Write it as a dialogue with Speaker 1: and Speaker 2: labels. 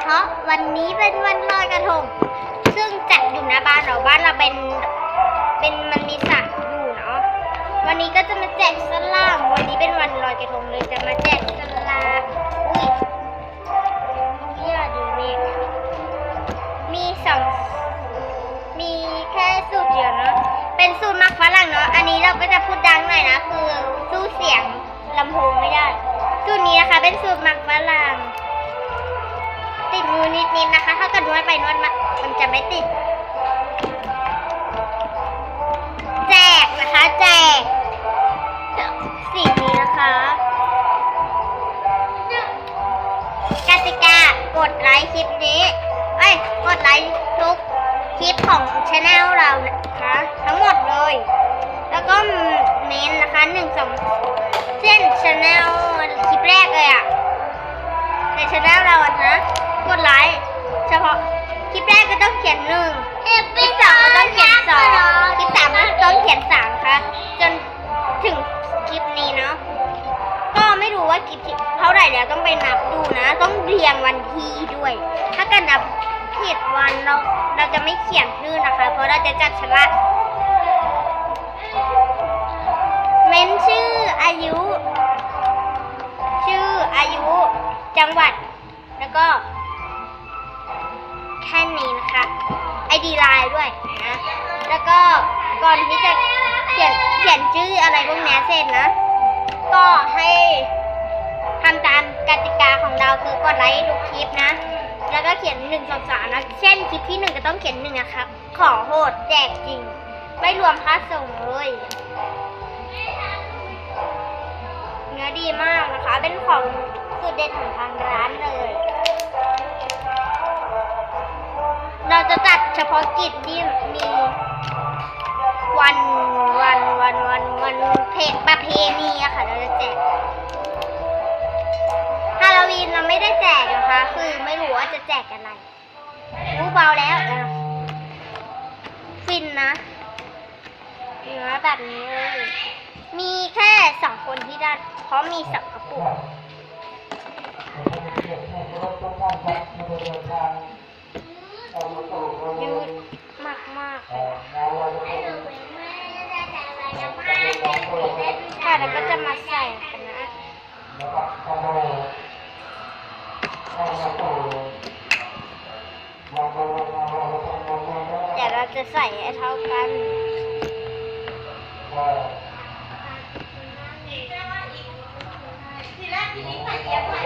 Speaker 1: เพราะวันนี้เป็นวันลอยกระทง ซึ่งจัดอยู่หน้าบ้านเราบ้านเราเป็นเป็นมันมีสระอยู่เนาะวันนี้ก็จะมาแจกสลามวันนี้เป็นวันลอยกระทงเลยจะมาแจกสลามอุ้ยอย่าดูเมฆมีสองมีแค่สูตรเดียวเนาะเป็นสูตรมักฝรั่งเนาะอันนี้เราก็จะพูดดังหน่อยนะคือสู้เสียงลำโพงไม่ได้สูตรนี้นะคะเป็นสูตรมักฝรั่ง นิดๆนะคะ ถ้าเกิดนวดไปนวดมามันจะไม่ติด แจกนะคะ แจกสิ่งนี้นะคะกติกากดไลค์คลิปนี้เอ้ยกดไลค์ทุกคลิปของช anel เรานะคะ ทั้งหมดเลย แล้วก็เมนนะคะหนึ่งสองเส้นช anel คลิปแรกเลยอะในช anel เราอะนะ กดไลค์เฉพาะคลิปแรกก็ต้องเขียนหนึ่งคลิปสองก็ต้องเขียนสองคลิปสามก็ต้องเขียนสามค่ะจนถึงคลิปนี้เนาะก็ไม่รู้ว่าคลิปเท่าไหร่แล้วต้องไปนับดูนะ ต้องเรียงวันที่ด้วย ถ้าเกิดนับผิดวันเราเราจะไม่เขียนชื่อนะคะ เพราะเราจะจัดฉลากเม้นชื่ออายุ ชื่ออายุ จังหวัด แล้วก็ แค่นี้นะคะไอดีไลน์ด้วยนะแล้วก็ก่อนที่จะเขียนเขียนชื่ออะไรพวกนี้เสร็จนะ ก็ให้ทำตามกติกาของเราคือกดไลค์ทุกคลิปนะ แล้วก็เขียนหนึ่งสองสามนะ เช่นคลิปที่หนึ่งก็ต้องเขียนหนึ่งนะครับ ขอโหดแจกจริง ไม่รวมค่าส่งเลยเนื้อดีมากนะคะ เป็นของสุดเด็ดของทางร้านเลย เฉพาะกิจที่มีวันวันวันวันวันเพลประเพณีอะค่ะ เราจะแจกฮาโลวีนเราไม่ได้แจกนะคะ คือไม่รู้ว่าจะแจกอะไรรู้เบาแล้วเออฟินนะเนื้อแบบนี้เลยมีแค่สองคนที่ได้เพราะมีสองกระปุก ยืดมากมากๆ ค่ะแล้วก็จะมาใส่กันนะเดี๋ยวเราจะใส่ให้เท่ากัน
Speaker 2: ทีแรกทีนี้ใส่เยอะ